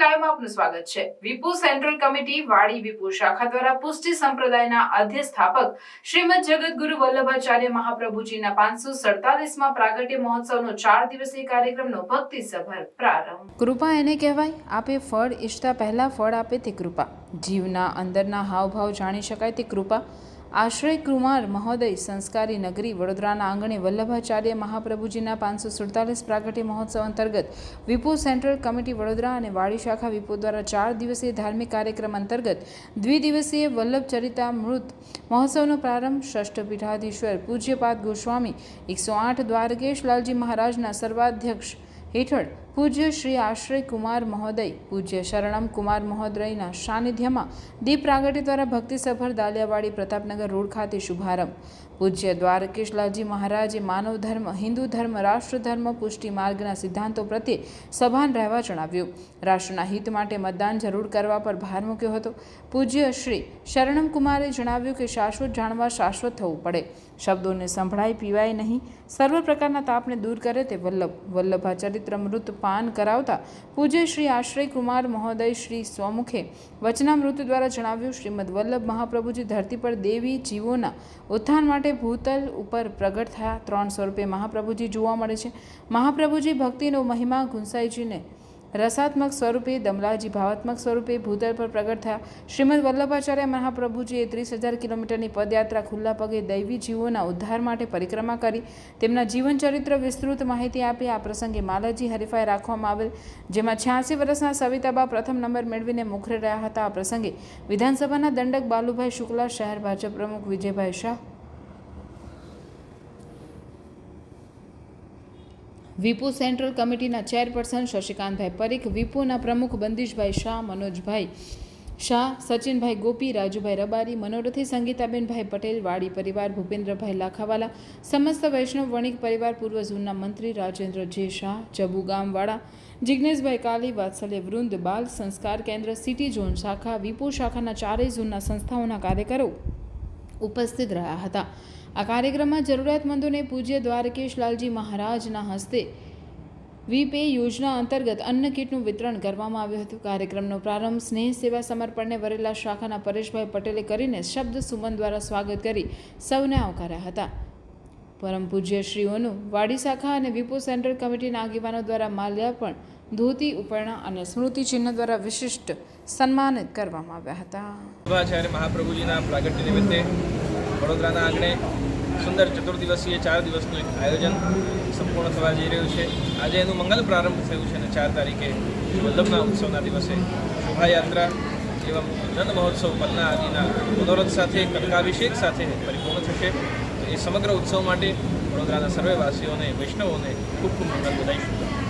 લાઈવમાં આપનું સ્વાગત છે. વિપુ સેન્ટ્રલ કમિટી વાડી વિપુ શાખા દ્વારા પુષ્ટિ સંપ્રદાયના અધ્યસ્થાપક શ્રીમદ જગતગુરુ વલ્લભાચાર્ય મહાપ્રભુજીના પાંચસો સડતાલીસમાં પ્રાગટ્ય મહોત્સવનો ચાર દિવસીય કાર્યક્રમનો ભક્તિસભર પ્રારંભ. કૃપા એને કહેવાય, આપે ફળ ઈચ્છતા પહેલા ફળ આપે તે કૃપા. જીવના અંદરના હાવભાવ જાણી શકાય તે કૃપા. આશ્રય કુમાર મહોદય સંસ્કારી નગરી વડોદરાના આંગણે વલ્લભાચાર્ય મહાપ્રભુજીના પાંચસો સુડતાલીસ પ્રાગટ્ય મહોત્સવ અંતર્ગત વિપુ સેન્ટ્રલ કમિટી વડોદરા અને વાડી શાખા વિપુ દ્વારા ચાર દિવસીય ધાર્મિક કાર્યક્રમ અંતર્ગત દ્વિદિવસીય વલ્લભ ચરિતામૃત મહોત્સવનો પ્રારંભ ષષ્ઠ પીઠાધીશ્વર પૂજ્યપાદ ગોસ્વામી એકસો આઠ દ્વારકેશ લાલજી મહારાજના સર્વાધ્યક્ષ હેઠળ પૂજ્ય શ્રી આશ્રય કુમાર મહોદય. પૂજ્ય શરણમ કુમાર મહોદયના સાનિધ્યમાં દીપ પ્રાગટ્ય દ્વારા ભક્તિસભર દાલિયાવાડી પ્રતાપનગર રોડ ખાતે શુભારંભ. પૂજ્ય દ્વારકેશલાલજી મહારાજે માનવ ધર્મ, હિન્દુ ધર્મ, રાષ્ટ્ર ધર્મ, પુષ્ટિ માર્ગના સિદ્ધાંતો પ્રત્યે સભાન રહેવા જણાવ્યું. રાષ્ટ્રના હિત માટે મતદાન જરૂર કરવા પર ભાર મૂક્યો હતો. પૂજ્ય શ્રી શરણમ કુમારે જણાવ્યું કે શાશ્વત જાણવા શાશ્વત થવું પડે. શબ્દોને સંભળાય પીવાય નહીં. સર્વ પ્રકારના તાપને દૂર કરે તે વલ્લભ. વલ્લભાચરિત્રમૃત પાન કરાવતા પૂજ્ય શ્રી આશ્રય કુમાર મહોદય શ્રી સ્વમુખે વચનામૃત દ્વારા જણાવ્યું, શ્રીમદ વલ્લભ મહાપ્રભુજી ધરતી પર દેવી જીવોના ઉત્થાન માટે ભૂતલ ઉપર પ્રગટ થયા. ત્રણ સ્વરૂપે મહાપ્રભુજી જોવા મળે છે. મહાપ્રભુજી ભક્તિનો મહિમા ગુંસાઈજીને રસાત્મક સ્વરૂપે દમલાજી ભાવાત્મક સ્વરૂપે ભૂતલ પર પ્રગટ થયા. શ્રીમદ વલ્લભાચાર્ય મહાપ્રભુજીએ ત્રીસ હજાર કિલોમીટરની પદયાત્રા ખુલ્લા પગે દૈવી જીવોના ઉદ્ધાર માટે પરિક્રમા કરી. તેમના જીવન ચરિત્ર વિસ્તૃત માહિતી આપી આ પ્રસંગે માલાજી હરીફાઈ રાખવામાં આવેલ, જેમાં છ્યાસી વર્ષના સવિતાબા પ્રથમ નંબર મેળવીને મુખરે રહ્યા હતા આ પ્રસંગે. વિધાનસભાના દંડક બાલુભાઈ શુક્લા, શહેર ભાજપ પ્રમુખ વિજયભાઈ શાહ વિપુ સેન્ટ્રલ કમિટીના ચેરપર્સન શશિકાંતભાઈ પરીખ, વિપુના પ્રમુખ બંદીશભાઈ શાહ, મનોજભાઈ શાહ, સચિનભાઈ ગોપી, રાજુભાઈ રબારી, મનોરથી સંગીતાબેનભાઈ પટેલ, વાડી પરિવાર ભૂપેન્દ્રભાઈ લાખાવાલા, સમસ્ત વૈષ્ણવ વણિક પરિવાર પૂર્વ ઝોનના મંત્રી રાજેન્દ્ર જે શાહ, જબુ ગામવાળા જિજ્ઞેશભાઈ કાલી, વાત્સલ્ય વૃંદ બાલ, સંસ્કાર કેન્દ્ર, સિટી ઝોન શાખા, વિપુ શાખાના ચારેય ઝોનના સંસ્થાઓના કાર્યકરો ઉપસ્થિત રહ્યા હતા. આ કાર્યક્રમમાં જરૂરિયાતમંદોને પૂજ્ય દ્વારકેશ લાલજી મહારાજના હસ્તે વીપે યોજના અંતર્ગત અન્ન કીટનું વિતરણ કરવામાં આવ્યું હતું. કાર્યક્રમનો પ્રારંભ સ્નેહ સેવા સમર્પણને વરેલા શાખાના પરેશભાઈ પટેલે કરીને શબ્દ સુમન દ્વારા સ્વાગત કરી સૌને આવકાર્યા હતા. પરમ પૂજ્યશ્રીઓનું વાડી શાખા અને વિપુ સેન્ટ્રલ કમિટીના આગેવાનો દ્વારા માલ્યાર્પણ, ધોતી, ઉપરણા અને સ્મૃતિ ચિહ્ન દ્વારા વિશિષ્ટ સન્માનિત કરવામાં આવ્યા હતા. આચાર્ય મહાપ્રભુજીના પ્રાગટ્ય નિમિત્તે વડોદરાના આંગણે સુંદર ચતુર્દિવસીય ચાર દિવસનું એક આયોજન સંપૂર્ણ થવા જઈ રહ્યું છે. આજે એનું મંગલ પ્રારંભ થયું છે અને ચાર તારીખે વલ્લભના ઉત્સવના દિવસે શોભાયાત્રા એવા નંદ મહોત્સવ પન્ના આદિના મનોરથ સાથે, કનકાભિષેક સાથે પરિપૂર્ણ થશે. એ સમગ્ર ઉત્સવ માટે વડોદરાના સર્વે વાસીઓને વૈષ્ણવોને ખૂબ ખૂબ મંગલ બધાઈ